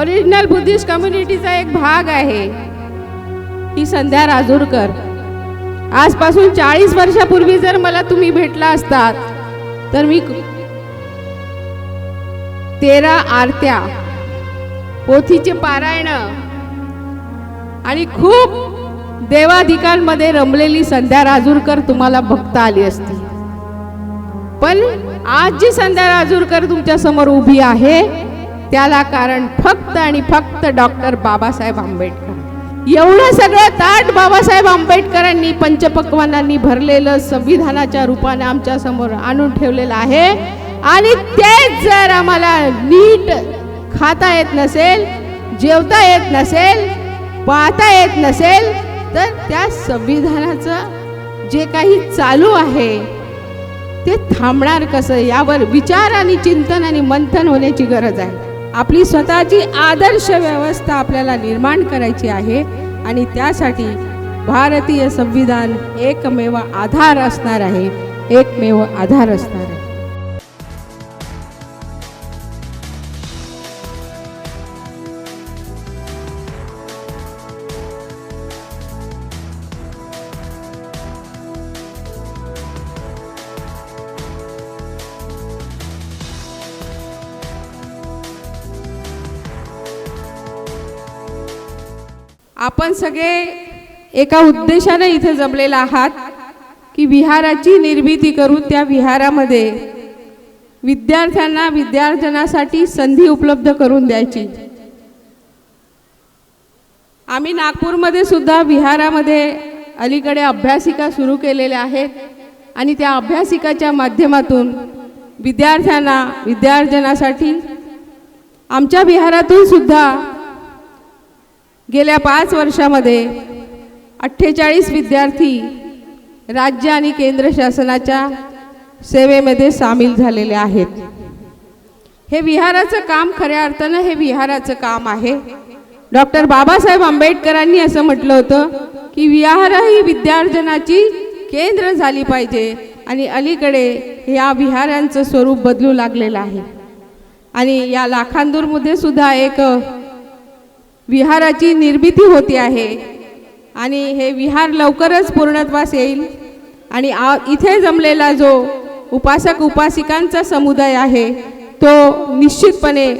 Original Buddhist कम्युनिटीचा एक भाग आहे. ही संध्या राजूरकर. आजपासून चाळीस वर्षापूर्वी जर मला तुम्ही भेटला असतात तर मी तेरा आरत्या पोथीचे पारायण आणि खूप देवाधिकांमध्ये रमलेली संध्या राजूरकर तुम्हाला बघता आली असती. पण आज जी संध्या राजूरकर तुमच्यासमोर उभी आहे त्याला कारण फक्त आणि फक्त डॉक्टर बाबासाहेब आंबेडकर. एवढं सगळं ताट बाबासाहेब आंबेडकरांनी पंचपक्वानांनी भरलेलं संविधानाच्या रूपाने आमच्यासमोर आणून ठेवलेलं आहे. आणि तेच जर आम्हाला नीट खाता येत नसेल जेवता येत नसेल पाहता येत नसेल तर त्या संविधानाचं जे काही चालू आहे ते थांबणार कसं? यावर विचार आणि चिंतन आणि मंथन होण्याची गरज आहे. आपली स्वतःची आदर्श व्यवस्था आपल्याला निर्माण करायची आहे आणि त्यासाठी भारतीय संविधान एकमेव आधार असणार आहे एकमेव आधार असणार आहे. आपण सगळे एका उद्देशाने इथे जमलेला आहात की विहाराची निर्मिती करून त्या विहारामध्ये विद्यार्थ्यांना विद्यार्जनासाठी संधी उपलब्ध करून द्यायची. आम्ही नागपूरमध्ये सुद्धा विहारामध्ये अलीकडे अभ्यासिका सुरू केलेल्या आहेत आणि त्या अभ्यासिकाच्या माध्यमातून विद्यार्थ्यांना विद्यार्जनासाठी आमच्या विहारातून सुद्धा गेल्या पाच वर्षामध्ये अठ्ठेचाळीस विद्यार्थी राज्य आणि केंद्र शासनाच्या सेवेमध्ये सामील झालेले आहेत. हे विहाराचं काम खऱ्या अर्थानं हे विहाराचं काम आहे. डॉक्टर बाबासाहेब आंबेडकरांनी असं म्हटलं होतं की विहार ही विद्यार्जनाची केंद्र झाली पाहिजे आणि अलीकडे या विहारांचं स्वरूप बदलू लागलेलं आहे. आणि या लाखांदूरमध्ये सुद्धा एक विहाराची निर्मिती होती आहे. आणि हे विहार लवकरच पूर्णत्वास येईल. आणि आ इथे जमलेला जो उपासक उपासिकांचा समुदाय आहे तो निश्चितपणे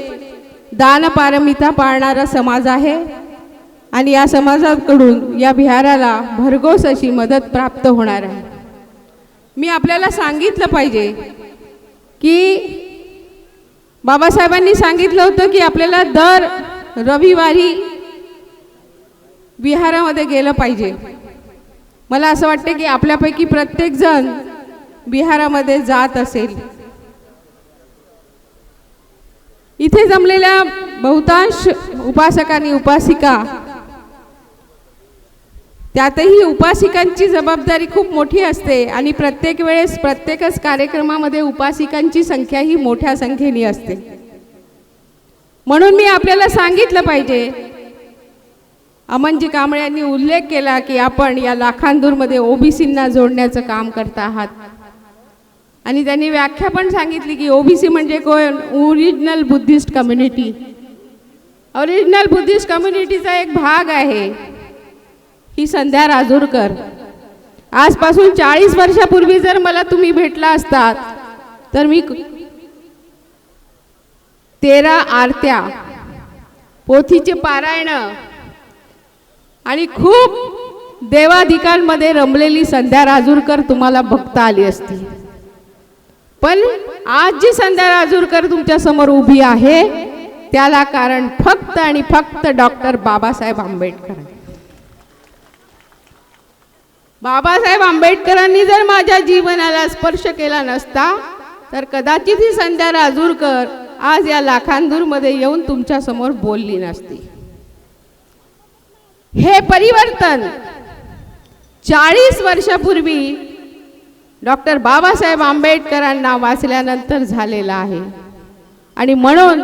दानपारमिता पाळणारा समाज आहे. आणि या समाजाकडून या विहाराला भरघोस अशी मदत प्राप्त होणार आहे. मी आपल्याला सांगितलं पाहिजे की बाबासाहेबांनी सांगितलं होतं की आपल्याला दर रविवारी विहारामध्ये गेलं पाहिजे. मला असं वाटतं की आपल्यापैकी प्रत्येकजण विहारामध्ये जात असेल. इथे जमलेल्या बहुतांश उपासकांनी उपासिका त्यातही उपासिकांची जबाबदारी खूप मोठी असते आणि प्रत्येक वेळेस प्रत्येकच कार्यक्रमामध्ये उपासिकांची संख्या ही मोठ्या संख्येने असते. म्हणून मी आपल्याला सांगितलं पाहिजे. अमनजी कांबळे यांनी उल्लेख केला की आपण या लाखांदूरमध्ये ओबीसींना जोडण्याचं काम करत आहात. आणि त्यांनी व्याख्या पण सांगितली की ओबीसी म्हणजे कोण? Original Buddhist community. Original Buddhist कम्युनिटीचा एक भाग आहे. ही संध्या राजूरकर. आजपासून चाळीस वर्षापूर्वी जर मला तुम्ही भेटला असतात तर मी तेरा आरत्या पोथीचे पारायण आणि खूप देवाधिकांमध्ये रमलेली संध्या राजूरकर तुम्हाला बघता आली असती. पण आज जी संध्या राजूरकर तुमच्यासमोर उभी आहे त्याला कारण फक्त आणि फक्त डॉक्टर बाबासाहेब आंबेडकर बाबासाहेब आंबेडकरांनी जर माझ्या जीवनाला स्पर्श केला नसता तर कदाचित ही संध्या राजूरकर आज या लाखांदूरमध्ये येऊन तुमच्यासमोर बोलली नसती. हे परिवर्तन चाळीस वर्षापूर्वी डॉक्टर बाबासाहेब आंबेडकरांना वाचल्यानंतर झालेलं आहे. आणि म्हणून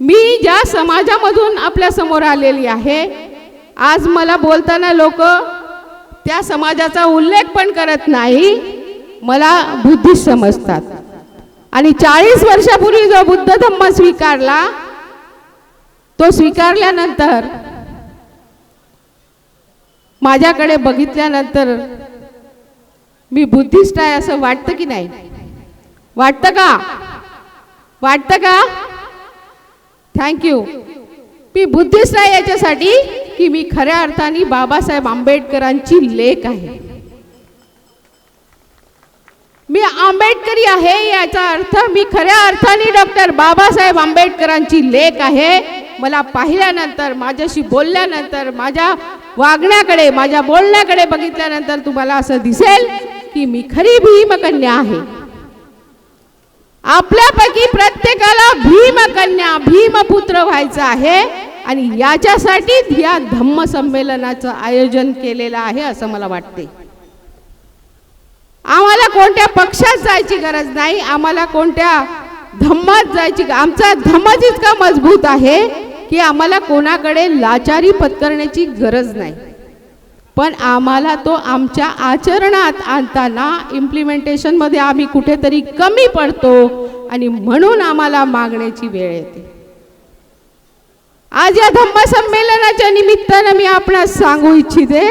मी ज्या समाजामधून आपल्यासमोर आलेली आहे आज मला बोलताना लोक त्या समाजाचा उल्लेख पण करत नाही मला बुद्धिस्ट समजतात. आणि चाळीस वर्षापूर्वी जो बुद्ध धम्म स्वीकारला तो स्वीकारल्यानंतर माझ्याकडे बघितल्यानंतर मी बुद्धिस्ट आहे असं वाटतं की नाही? वाटतं का? वाटतं का? थँक्यू मी बुद्धिस्ट आहे याच्यासाठी की मी खऱ्या अर्थाने बाबासाहेब आंबेडकरांची लेख आहे. मी आंबेडकरी आहे याचा अर्थ मी खऱ्या अर्थाने डॉक्टर बाबासाहेब आंबेडकरांची लेख आहे. मला पाहिल्यानंतर माझ्याशी बोलल्यानंतर माझ्या वागण्याकडे माझ्या बोलण्याकडे बघितल्यानंतर तुम्हाला असं दिसेल की मी खरी भीमकन्या आहे. आपल्यापैकी प्रत्येकाला भीमकन्या भीमपुत्र व्हायचं आहे आणि याच्यासाठी या धम्म संमेलनाचं आयोजन केलेलं आहे असं मला वाटते. आम्हाला कोणत्या पक्षात जायची गरज नाही आम्हाला कोणत्या धम्मात जायची आमचा धम्मच इतका मजबूत आहे की आम्हाला कोणाकडे लाचारी पत्करण्याची गरज नाही. पण आम्हाला तो आमच्या आचरणात आणताना इम्प्लिमेंटेशनमध्ये आम्ही कुठेतरी कमी पडतो आणि म्हणून आम्हाला मागण्याची वेळ येते. आज या धम्म संमेलनाच्या निमित्तानं मी आपणास सांगू इच्छिते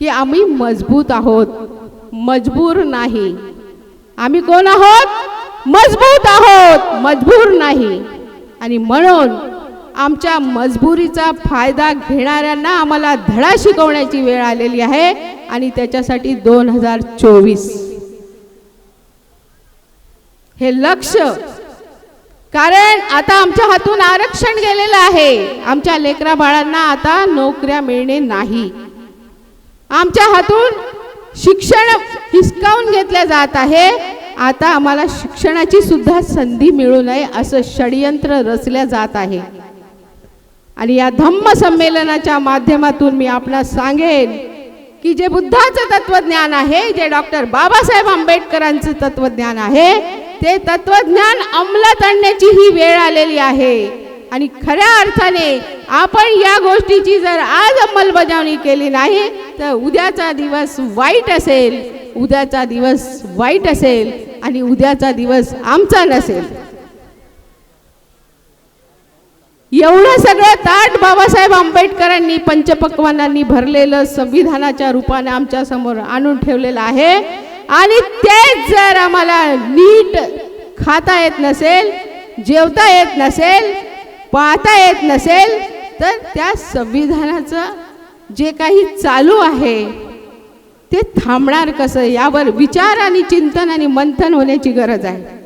की आम्ही मजबूत आहोत. मजबूर नाही. आम्ही कोण आहोत? मजबूत आहोत. मजबूर नाही. आणि म्हणून आमच्या मजबुरीचा फायदा घेणाऱ्यांना आम्हाला धडा शिकवण्याची वेळ आलेली आहे आणि त्याच्यासाठी दोन हजार चोवीस. हे लक्ष. कारण आता आमच्या हातून आरक्षण गेलेलं आहे. आमच्या लेकरा बाळांना आता नोकऱ्या मिळणे नाही. आमच्या हातून शिक्षण हिसकावून घेतल्या जात आहे. आता आम्हाला शिक्षणाची सुद्धा संधी मिळू नये असं षडयंत्र रचल्या जात आहे. आणि या धम्म संमेलनाच्या माध्यमातून मी आपणास सांगेन की जे बुद्धाचं तत्वज्ञान आहे जे डॉक्टर बाबासाहेब आंबेडकरांचं तत्वज्ञान आहे ते तत्वज्ञान अंमलात आणण्याची ही वेळ आलेली आहे. आणि खऱ्या अर्थाने आपण या गोष्टीची जर आज अंमलबजावणी केली नाही तर उद्याचा दिवस वाईट असेल उद्याचा दिवस वाईट असेल आणि उद्याचा दिवस आमचा नसेल. एवढं सगळं ताट बाबासाहेब आंबेडकरांनी पंचपक्वानांनी भरलेलं संविधानाच्या रूपाने आमच्यासमोर आणून ठेवलेलं आहे. आणि तेच जर आम्हाला नीट खाता येत नसेल जेवता येत नसेल पाहता येत नसेल तर त्या संविधानाचं जे काही चालू आहे ते थांबणार कसं? यावर विचार आणि चिंतन आणि मंथन होण्याची गरज आहे.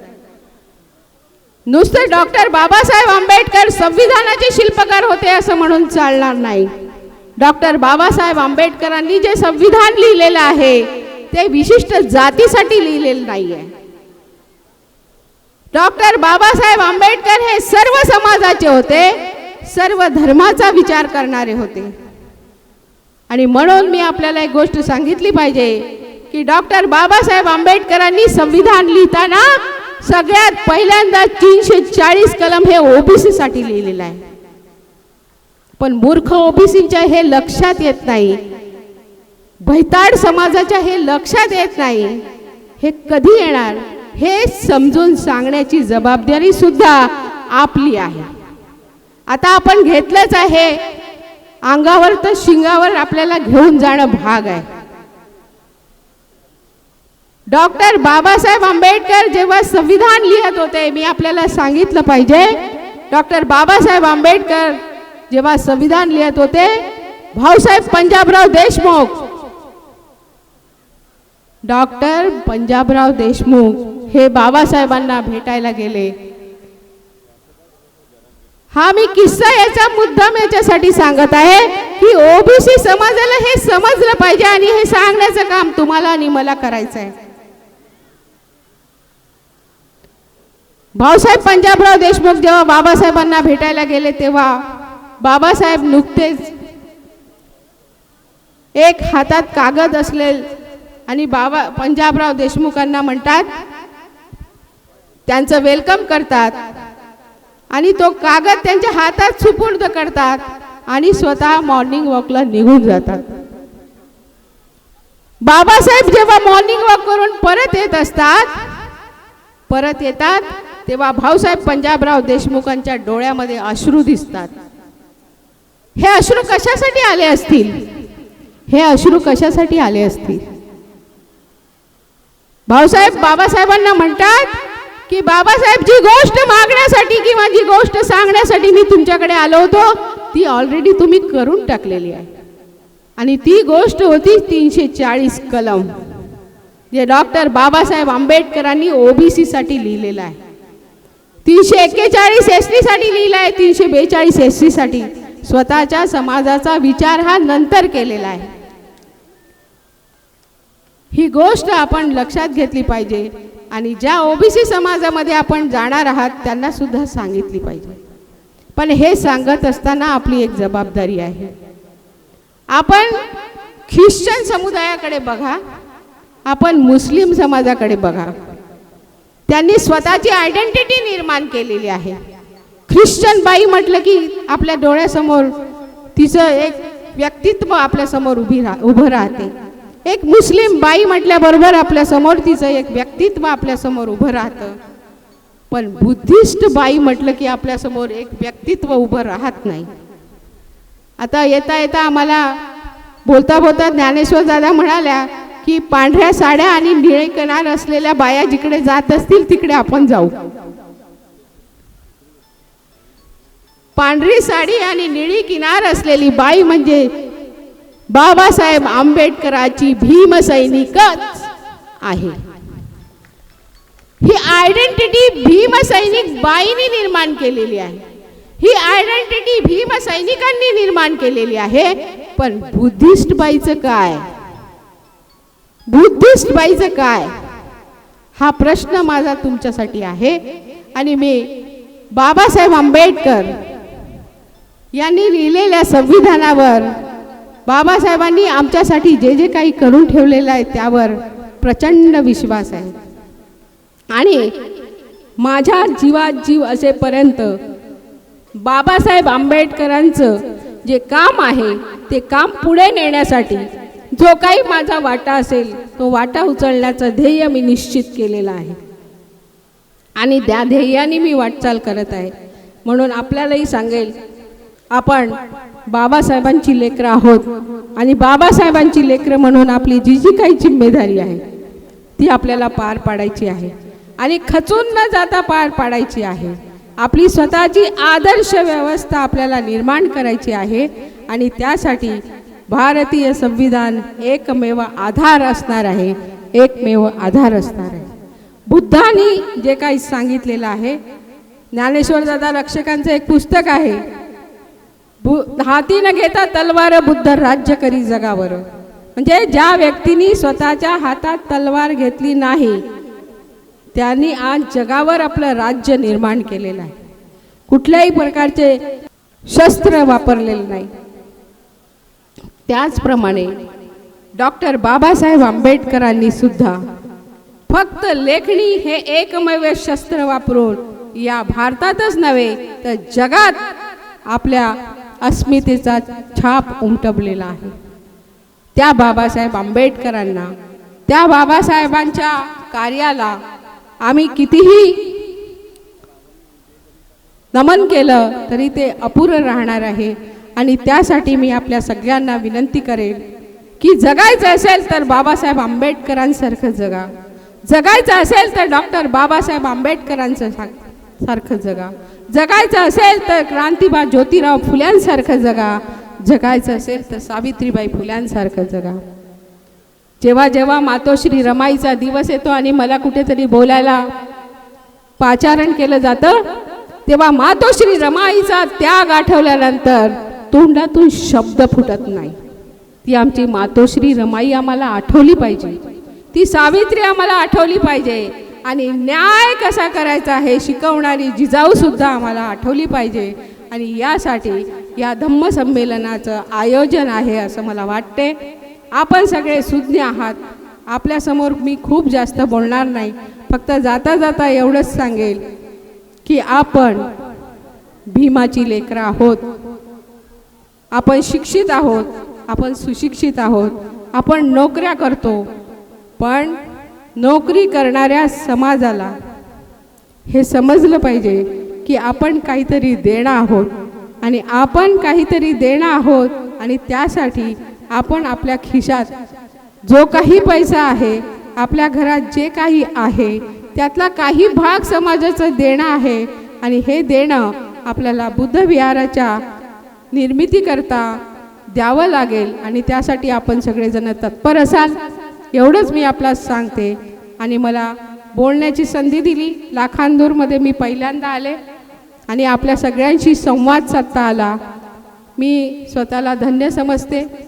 नुसतं डॉक्टर बाबासाहेब आंबेडकर संविधानाचे शिल्पकार होते असं म्हणून चालणार नाही. डॉक्टर बाबासाहेब आंबेडकरांनी जे संविधान लिहिलेलं आहे ते विशिष्ट जातीसाठी लिहिलेलं नाही आहे डॉक्टर बाबासाहेब आंबेडकर हे सर्व समाजाचे होते सर्व धर्माचा विचार करणारे होते. आणि म्हणून मी आपल्याला एक गोष्ट सांगितली पाहिजे की डॉक्टर बाबासाहेब आंबेडकरांनी संविधान लिहिताना सगळ्यात पहिल्यांदा तीनशे चाळीस कलम हे ओबीसी साठी लिहिलेलं आहे. पण मूर्ख ओबीसीच्या हे लक्षात येत नाही. भैताड समाजाच्या हे लक्षात येत नाही. हे कधी येणार? हे समजून सांगण्याची जबाबदारी सुद्धा आपली आहे. आता आपण घेतलंच आहे अंगावर तर शिंगावर आपल्याला घेऊन जाणं भाग आहे. डॉक्टर बाबासाहेब आंबेडकर जेव्हा संविधान लिहित होते मी आपल्याला सांगितलं पाहिजे डॉक्टर बाबासाहेब आंबेडकर जेव्हा संविधान लिहित होते भाऊसाहेब पंजाबराव देशमुख डॉक्टर पंजाबराव देशमुख हे बाबासाहेबांना भेटायला गेले. हा मी किस्सा याचा मुद्दाम याच्यासाठी सांगत आहे की ओबीसी समाजाला हे समजलं पाहिजे आणि हे सांगण्याचं काम तुम्हाला आणि मला करायचं आहे. भाऊसाहेब पंजाबराव देशमुख जेव्हा बाबासाहेबांना भेटायला गेले तेव्हा बाबासाहेब नुकतेच एक हातात कागद असले आणि बाबा पंजाबराव देशमुखांना म्हणतात त्यांचं वेलकम करतात. आणि तो कागद त्यांच्या हातात सुपूर्द करतात आणि स्वतः मॉर्निंग वॉकला निघून जातात. बाबासाहेब जेव्हा मॉर्निंग वॉक करून परत येत असतात परत येतात तेव्हा भाऊसाहेब पंजाबराव देशमुखांच्या डोळ्यामध्ये अश्रू दिसतात. हे अश्रू कशासाठी आले असतील? हे अश्रू कशासाठी आले असतील? भाऊसाहेब बाबासाहेबांना म्हणतात की बाबासाहेब जी गोष्ट मागण्यासाठी किंवा जी गोष्ट सांगण्यासाठी मी तुमच्याकडे आलो होतो ती ऑलरेडी तुम्ही करून टाकलेली आहे. आणि ती गोष्ट होती तीनशे चाळीस कलम जे डॉक्टर बाबासाहेब आंबेडकरांनी ओबीसीसाठी लिहिलेलं आहे. तीनशे एक्केचाळीस एस टीसाठी लिहिलं आहे तीनशे बेचाळीस एस टीसाठी स्वतःच्या समाजाचा विचार हा नंतर केलेला आहे. ही गोष्ट आपण लक्षात घेतली पाहिजे. आणि ज्या ओबीसी समाजामध्ये आपण जाणार आहात त्यांना सुद्धा सांगितली पाहिजे. पण हे सांगत असताना आपली एक जबाबदारी आहे. आपण ख्रिश्चन समुदायाकडे बघा आपण मुस्लिम समाजाकडे बघा. त्यांनी स्वतःची आयडेंटिटी निर्माण केलेली आहे. ख्रिश्चन बाई म्हटलं की आपल्या डोळ्यासमोर तिचं एक व्यक्तित्व आपल्यासमोर उभी राह उभं राहते. एक मुस्लिम बाई म्हटल्याबरोबर आपल्यासमोर तिचं एक व्यक्तित्व आपल्यासमोर उभं राहतं. पण बुद्धिस्ट बाई म्हटलं की आपल्यासमोर एक व्यक्तित्व उभं राहत नाही. आता येता येता आम्हाला बोलता बोलता ज्ञानेश्वर दादा म्हणाल्या की पांढऱ्या साड्या आणि निळे किनार असलेल्या बाया जिकडे जात असतील तिकडे आपण जाऊ. पांढरी साडी आणि निळी किनार असलेली बाई म्हणजे बाबासाहेब आंबेडकराची भीमसैनिकच आहे. ही आयडेंटिटी भीमसैनिक बाईंनी निर्माण केलेली आहे. ही आयडेंटिटी भीमसैनिकांनी निर्माण केलेली आहे. पण बुद्धिस्ट बाईचं काय? बुद्धिस्ट बाईचं काय? हा प्रश्न माझा तुमच्यासाठी आहे. आणि मी बाबासाहेब आंबेडकर यांनी लिहिलेल्या संविधानावर बाबासाहेबांनी आमच्यासाठी जे जे काही करून ठेवलेलं आहे त्यावर प्रचंड विश्वास आहे. आणि माझ्या जीवात जीव असेपर्यंत बाबासाहेब आंबेडकरांचं जे काम आहे ते काम पुढे नेण्यासाठी जो काही माझा वाटा असेल तो वाटा उचलण्याचं ध्येय मी निश्चित केलेला आहे. आणि त्या ध्येयाने मी वाटचाल करत आहे. म्हणून आपल्यालाही सांगेल आपण बाबासाहेबांची लेकरं आहोत. आणि बाबासाहेबांची लेकरं म्हणून आपली जी जी काही जिम्मेदारी आहे ती आपल्याला पार पाडायची आहे. आणि खचून न जाता पार पाडायची आहे. आपली स्वतःची आदर्श व्यवस्था आपल्याला निर्माण करायची आहे. आणि त्यासाठी भारतीय संविधान एकमेव आधार असणार आहे एकमेव आधार असणार आहे. बुद्धांनी जे काही सांगितलेलं आहे ज्ञानेश्वर दादा रक्षकांचं एक पुस्तक आहे हाती न घेता तलवार बुद्ध राज्य करी जगावर. म्हणजे ज्या व्यक्तीनी स्वतःच्या हातात तलवार घेतली नाही त्यांनी आज जगावर आपलं राज्य निर्माण केलेलं आहे. कुठल्याही प्रकारचे शस्त्र वापरलेले नाही. त्याचप्रमाणे डॉक्टर बाबासाहेब आंबेडकरांनी सुद्धा फक्त लेखणी हे एकमेव शस्त्र वापरून या भारतातच नव्हे तर जगात आपल्या अस्मितेचा छाप उमटवलेला आहे. त्या बाबासाहेब आंबेडकरांना त्या बाबासाहेबांच्या कार्याला आम्ही कितीही नमन केलं तरी ते अपुरं राहणार आहे. आणि त्यासाठी मी आपल्या सगळ्यांना विनंती करेन की जगायचं असेल तर बाबासाहेब आंबेडकरांसारखं जगा. जगायचं असेल तर डॉक्टर बाबासाहेब आंबेडकरांचं सांग सारखं जगा. जगायचं असेल तर क्रांतीबा ज्योतिराव फुल्यांसारखं जगा. जगायचं असेल तर सावित्रीबाई फुल्यांसारखं जगा. जेव्हा जेव्हा मातोश्री रमाईचा दिवस येतो आणि मला कुठेतरी बोलायला पाचारण केलं जातं तेव्हा मातोश्री रमाईचा त्याग आठवल्यानंतर तोंडातून शब्द फुटत नाही. ती आमची मातोश्री रमाई आम्हाला आठवली पाहिजे. ती सावित्री आम्हाला आठवली पाहिजे. आणि न्याय कसा करायचा हे शिकवणारी जिजाऊ सुद्धा आम्हाला आठवली पाहिजे. आणि यासाठी या धम्म संमेलनाचं आयोजन आहे असं मला वाटते. आपण सगळे सुज्ञ आहात. आपल्यासमोर मी खूप जास्त बोलणार नाही. फक्त जाता जाता एवढंच सांगेल की आपण भीमाची लेकरं आहोत. आपण शिक्षित आहोत. आपण सुशिक्षित आहोत. आपण नोकऱ्या करतो. पण नोकरी करणाऱ्या समाजाला हे समजलं पाहिजे की आपण काहीतरी देणं आहोत आणि आपण काहीतरी देणं आहोत आणि त्यासाठी आपण आपल्या खिशात जो काही पैसा आहे आपल्या घरात जे काही आहे त्यातला काही भाग समाजाचं देणं आहे आणि हे देणं आपल्याला बुद्ध विहाराच्या निर्मितीकरता द्यावं लागेल आणि त्यासाठी आपण सगळेजण तत्पर असाल. एवढंच मी आपला सांगते. आणि मला बोलण्याची संधी दिली. लाखांदूरमध्ये मी पहिल्यांदा आले. आणि आपल्या सगळ्यांशी संवाद साधता आला. मी स्वतःला धन्य समजते.